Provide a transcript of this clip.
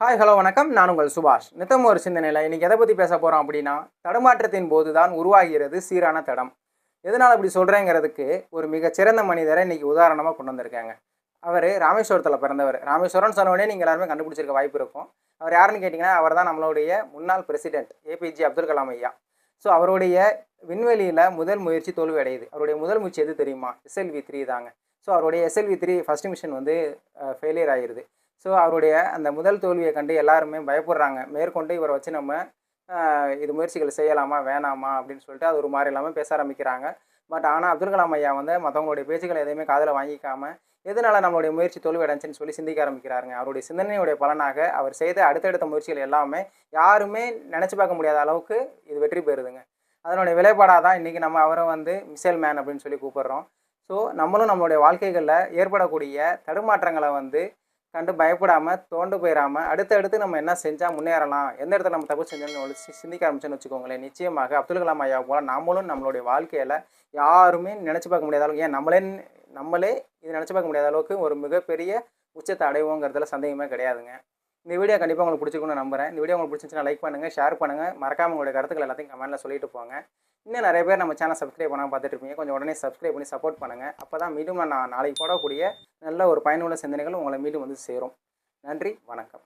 Hi hello வணக்கம். நான் உங்கள் சுபாஷ். நித்தம் ஒரு சிந்தனையில் இன்னைக்கு எதை பற்றி பேச போகிறோம் அப்படின்னா தடுமாற்றத்தின் போது தான் உருவாகிறது சீரான தடம். எதனால் அப்படி சொல்கிறேங்கிறதுக்கு ஒரு மிகச்சிறந்த மனிதரை இன்னைக்கு உதாரணமாக கொண்டு வந்திருக்காங்க. அவர் ராமேஸ்வரத்தில் பிறந்தவர். ராமேஸ்வரம்னு சொன்னோடனே நீங்கள் எல்லாருமே கண்டுபிடிச்சிருக்க வாய்ப்பு இருக்கும். அவர் யாருன்னு கேட்டிங்கன்னா அவர் தான் நம்மளுடைய முன்னாள் பிரசிடென்ட் ஏபிஜே அப்துல் கலாம் ஐயா. ஸோ அவருடைய விண்வெளியில் முதல் முயற்சி தோல்வி அடையுது. அவருடைய முதல் முயற்சி எது தெரியுமா? எஸ்எல்வி த்ரீ தாங்க. ஸோ அவருடைய எஸ்எல்வி த்ரீ ஃபஸ்ட் மிஷன் வந்து ஃபெயிலியர் ஆகிருது ஸோ அவருடைய அந்த முதல் தோல்வியை கண்டு எல்லாருமே பயப்படுறாங்க. மேற்கொண்டு இவரை வச்சு நம்ம இது முயற்சிகள் செய்யலாமா வேணாமா அப்படின்னு சொல்லிட்டு அது ஒரு மாதிரி இல்லாமல் பேச ஆரம்பிக்கிறாங்க. பட் ஆனால் அப்துல் கலாம் ஐயா வந்து மற்றவங்களுடைய பேச்சுக்களை எதையுமே காதில் வாங்கிக்காம எதனால் நம்மளுடைய முயற்சி தோல்வி அடைஞ்சுன்னு சொல்லி சிந்திக்க ஆரம்பிக்கிறாருங்க. அவருடைய சிந்தனையுடைய பலனாக அவர் செய்த அடுத்தடுத்த முயற்சிகள் எல்லாமே யாருமே நினச்சி பார்க்க முடியாத அளவுக்கு இது வெற்றி பெறுதுங்க. அதனுடைய விளைபாடாக தான் இன்றைக்கி நம்ம அவரை வந்து மிசைல் மேன் அப்படின்னு சொல்லி கூப்பிடுறோம். ஸோ நம்மளும் நம்மளுடைய வாழ்க்கைகளில் ஏற்படக்கூடிய தடுமாற்றங்களை வந்து கண்டு பயப்படாமல் தோண்டு போயிடாமல் அடுத்தடுத்து நம்ம என்ன செஞ்சால் முன்னேறலாம்? எந்த இடத்துல நம்ம தப்பு செஞ்சோம்னு சிந்திக்க ஆரம்பிச்சோன்னு வச்சுக்கோங்களேன். நிச்சயமாக அப்துல் கலாம் ஐயா போல நாமளும் நம்மளுடைய வாழ்க்கையில் யாருமே நினச்சி பார்க்க முடியாத அளவுக்கு ஏன் நம்மளே நம்மளே இது நினச்சி பார்க்க முடியாத அளவுக்கு ஒரு மிகப்பெரிய உச்சத்தை அடைவோங்கிறதுல சந்தேகமே கிடையாதுங்க. இந்த வீடியோ கண்டிப்பாக உங்களுக்கு பிடிச்சிக்கணும்னு நம்புகிறேன் இந்த வீடியோ உங்களுக்கு பிடிச்சிருந்துச்சுன்னா லைக் பண்ணுங்கள் ஷேர் பண்ணுங்கள் மறக்காம உங்களுடைய கருத்துக்கள் எல்லாத்தையும் கமெண்ட்டில் சொல்லிட்டு போங்க. இன்னும் நிறைய பேர் நம்ம சேனல் சப்ஸ்கிரைப் பண்ணாமல் பார்த்துட்டு இருப்பீங்க கொஞ்சம் உடனே சப்ஸ்கிரைப் பண்ணி சப்போர்ட் பண்ணுங்கள் அப்போ தான் மீண்டும் நான் நாளைக்கு போடக்கூடிய நல்ல ஒரு பயனுள்ள சிந்தனைகள் உங்களை மீண்டும் வந்து சேரும். நன்றி வணக்கம்.